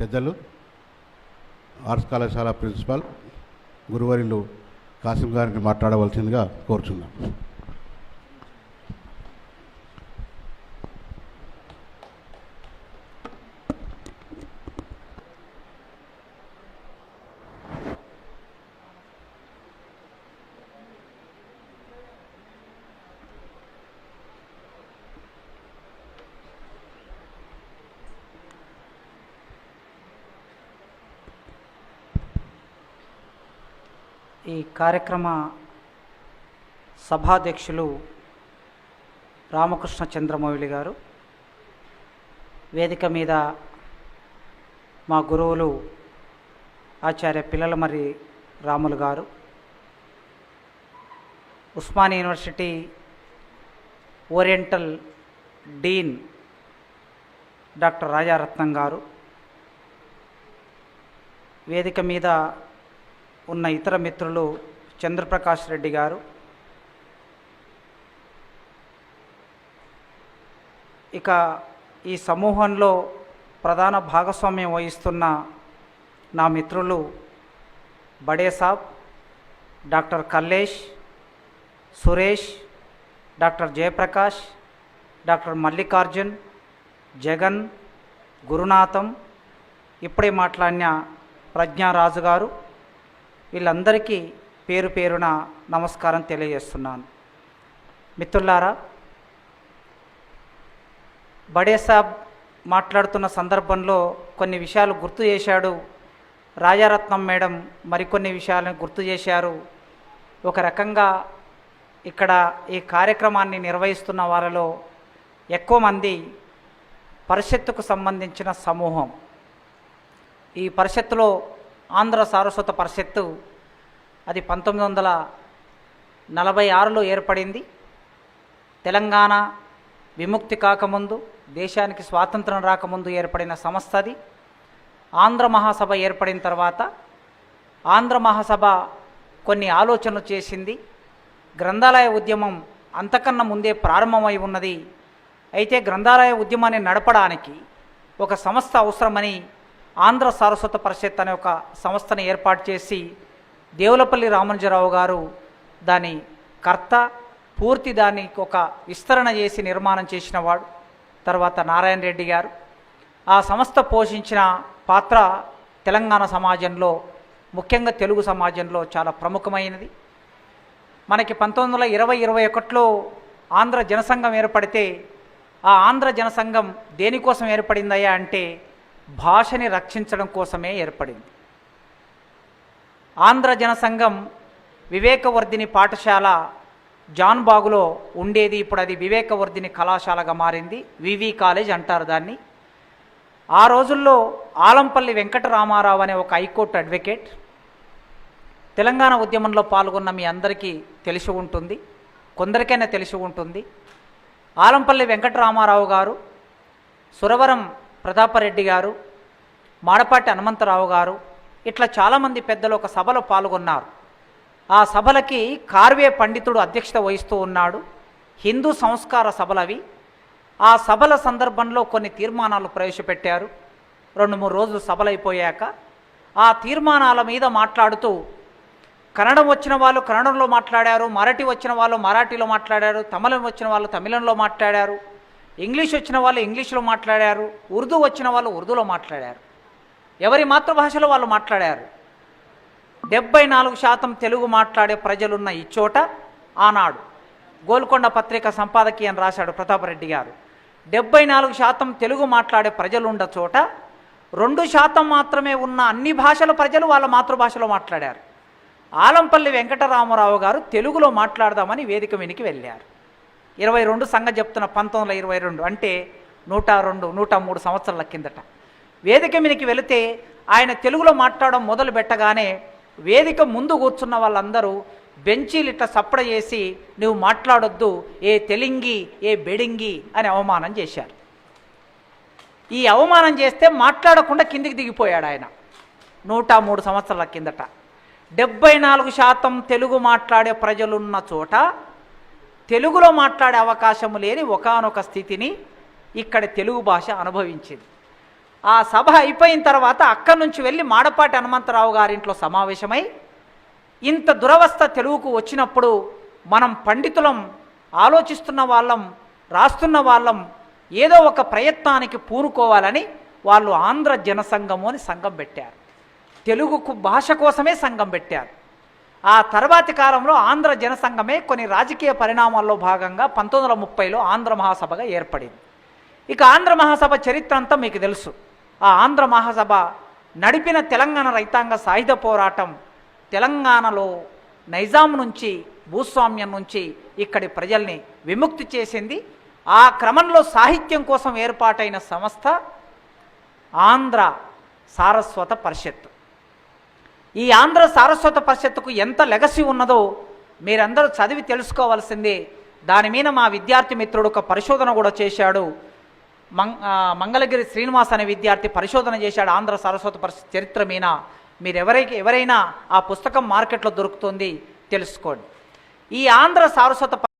పెద్దలు ఆర్ట్స్ కళాశాల ప్రిన్సిపాల్ గురువరిలు కాసిం గారిని మాట్లాడవలసిందిగా కోరుచున్నాం. ఈ కార్యక్రమ సభాధ్యక్షులు రామకృష్ణ చంద్రమౌళి గారు. వేదిక మీద మా గురువులు Acharya Pillalamarri Ramulu garu. Osmania university oriental dean doctor Rajaratnam garu. వేదిక మీద ఉన్న ఇతర మిత్రులు చంద్రప్రకాష్ రెడ్డి గారు. ఇక ఈ సమూహంలో ప్రధాన భాగస్వామ్యం వహిస్తున్న నా మిత్రులు Badesab doctor Kallesh Suresh doctor Jayaprakash doctor Mallikarjun Jagan Gurunatham. ఇప్పుడే మాట్లాడిన ప్రజ్ఞారాజు గారు. వీళ్ళందరికీ పేరు పేరున నమస్కారం తెలియజేస్తున్నాను. మిత్రులారా బడే సాబ్ మాట్లాడుతున్న సందర్భంలో కొన్ని విషయాలు గుర్తు చేశాడు. రాజారత్నం మేడం మరికొన్ని విషయాలను గుర్తు చేశారు. ఒక రకంగా ఇక్కడ ఈ కార్యక్రమాన్ని నిర్వహిస్తున్న వారిలో ఎక్కువ మంది పరిషత్తుకు సంబంధించిన సమూహం. ఈ పరిషత్తులో ఆంధ్ర సారస్వత పరిషత్తు అది పంతొమ్మిది వందల నలభై ఆరులో ఏర్పడింది. తెలంగాణ విముక్తి కాకముందు దేశానికి స్వాతంత్రం రాకముందు ఏర్పడిన సంస్థ అది. ఆంధ్ర మహాసభ ఏర్పడిన తర్వాత ఆంధ్ర మహాసభ కొన్ని ఆలోచనలు చేసింది. గ్రంథాలయ ఉద్యమం అంతకన్నా ముందే ప్రారంభమై ఉన్నది. అయితే గ్రంథాలయ ఉద్యమాన్ని నడపడానికి ఒక సంస్థ అవసరమని ఆంధ్ర సారస్వత పరిషత్ అనే ఒక సంస్థను ఏర్పాటు చేసి దేవులపల్లి రామనుజరావు గారు దాని కర్త పూర్తి దానికి ఒక విస్తరణ చేసి నిర్మాణం చేసినవాడు తర్వాత నారాయణ రెడ్డి గారు. ఆ సంస్థ పోషించిన పాత్ర తెలంగాణ సమాజంలో ముఖ్యంగా తెలుగు సమాజంలో చాలా ప్రముఖమైనది. మనకి పంతొమ్మిది వందల ఇరవై ఇరవై ఒకటిలో ఆంధ్ర జనసంఘం ఏర్పడితే ఆ ఆంధ్ర జనసంఘం దేనికోసం ఏర్పడిందయ్యా అంటే భాషని రక్షించడం కోసమే ఏర్పడింది. ఆంధ్ర జనసంఘం వివేకవర్ధిని పాఠశాల జాన్ బాగులో ఉండేది. ఇప్పుడు అది వివేకవర్ధిని కళాశాలగా మారింది. వివి కాలేజ్ అంటారు దాన్ని. ఆ రోజుల్లో ఆలంపల్లి వెంకటరామారావు అనే ఒక హైకోర్టు అడ్వకేట్ తెలంగాణ ఉద్యమంలో పాల్గొన్న మీ అందరికీ తెలిసి ఉంటుంది. కొందరికైనా తెలిసి ఉంటుంది. ఆలంపల్లి వెంకటరామారావు గారు సురవరం ప్రతాపరెడ్డి గారు మాడపాటి హనుమంతరావు గారు ఇట్లా చాలామంది పెద్దలు ఒక సభలో పాల్గొన్నారు. ఆ సభలకి కార్వే పండితుడు అధ్యక్షత వహిస్తూ ఉన్నాడు. హిందూ సంస్కార సభలవి. ఆ సభల సందర్భంలో కొన్ని తీర్మానాలు ప్రవేశపెట్టారు. రెండు మూడు రోజులు సభలైపోయాక ఆ తీర్మానాల మీద మాట్లాడుతూ కన్నడం వచ్చిన వాళ్ళు కన్నడంలో మాట్లాడారు మరాఠీ వచ్చిన వాళ్ళు మరాఠీలో మాట్లాడారు తమిళం వచ్చిన వాళ్ళు తమిళంలో మాట్లాడారు. ఇంగ్లీష్ వచ్చిన వాళ్ళు ఇంగ్లీష్లో మాట్లాడారు ఉర్దూ వచ్చిన వాళ్ళు ఉర్దూలో మాట్లాడారు. ఎవరి మాతృభాషలో వాళ్ళు మాట్లాడారు? డెబ్బై నాలుగు శాతం తెలుగు మాట్లాడే ప్రజలున్న ఈ చోట ఆనాడు గోల్కొండ పత్రిక సంపాదకీయం అని రాశాడు ప్రతాపరెడ్డి గారు. డెబ్బై నాలుగు శాతం తెలుగు మాట్లాడే ప్రజలుండ చోట రెండు శాతం మాత్రమే ఉన్న అన్ని భాషల ప్రజలు వాళ్ళ మాతృభాషలో మాట్లాడారు. ఆలంపల్లి వెంకటరామరావు గారు తెలుగులో మాట్లాడదామని వేదిక వెనికి వెళ్ళారు. ఇరవై రెండు సంగతి చెప్తున్న పంతొమ్మిది వందల ఇరవై రెండు అంటే నూట రెండు నూట మూడు సంవత్సరాల కిందట. వేదిక మీదకి వెళితే ఆయన తెలుగులో మాట్లాడడం మొదలు పెట్టగానే వేదిక ముందు కూర్చున్న వాళ్ళందరూ బెంచీలు ఇట్లా సప్పడ చేసి నువ్వు మాట్లాడొద్దు ఏ తెలింగి ఏ బెడింగి అని అవమానం చేశారు. ఈ అవమానం చేస్తే మాట్లాడకుండా కిందికి దిగిపోయాడు ఆయన. నూట మూడు సంవత్సరాల కిందట. డెబ్బై నాలుగు శాతం తెలుగు మాట్లాడే ప్రజలున్న చోట తెలుగులో మాట్లాడే అవకాశం లేని ఒకానొక స్థితిని ఇక్కడ తెలుగు భాష అనుభవించింది. ఆ సభ అయిపోయిన తర్వాత అక్కడి నుంచి వెళ్ళి మాడపాటి హనుమంతరావు గారింట్లో సమావేశమై ఇంత దురవస్థ తెలుగుకు వచ్చినప్పుడు మనం పండితులం ఆలోచిస్తున్న వాళ్ళం రాస్తున్న వాళ్ళం ఏదో ఒక ప్రయత్నానికి పూనుకోవాలని వాళ్ళు ఆంధ్ర జనసంఘము అని సంఘం పెట్టారు. తెలుగుకు భాష కోసమే సంఘం పెట్టారు. ఆ తర్వాతి కాలంలో ఆంధ్ర జనసంఘమే కొన్ని రాజకీయ పరిణామాల్లో భాగంగా పంతొమ్మిది వందల ముప్పైలో ఆంధ్ర మహాసభగా ఏర్పడింది. ఇక ఆంధ్ర మహాసభ చరిత్ర అంతా మీకు తెలుసు. ఆ ఆంధ్ర మహాసభ నడిపిన తెలంగాణ రైతాంగ సాయుధ పోరాటం తెలంగాణలో నైజాం నుంచి భూస్వామ్యం నుంచి ఇక్కడి ప్రజల్ని విముక్తి చేసింది. ఆ క్రమంలో సాహిత్యం కోసం ఏర్పాటైన సంస్థ ఆంధ్ర సారస్వత పరిషత్. ఈ ఆంధ్ర సారస్వత పరిషత్తుకు ఎంత లెగసీ ఉన్నదో మీరందరూ చదివి తెలుసుకోవాల్సిందే. దాని మీద మా విద్యార్థి మిత్రుడు ఒక పరిశోధన కూడా చేశాడు. మంగళగిరి శ్రీనివాస్ అనే విద్యార్థి పరిశోధన చేశాడు ఆంధ్ర సారస్వత పరిషత్ చరిత్ర మీద. మీరు ఎవరైతే ఎవరైనా ఆ పుస్తకం మార్కెట్లో దొరుకుతుంది తెలుసుకోండి. ఈ ఆంధ్ర సారస్వత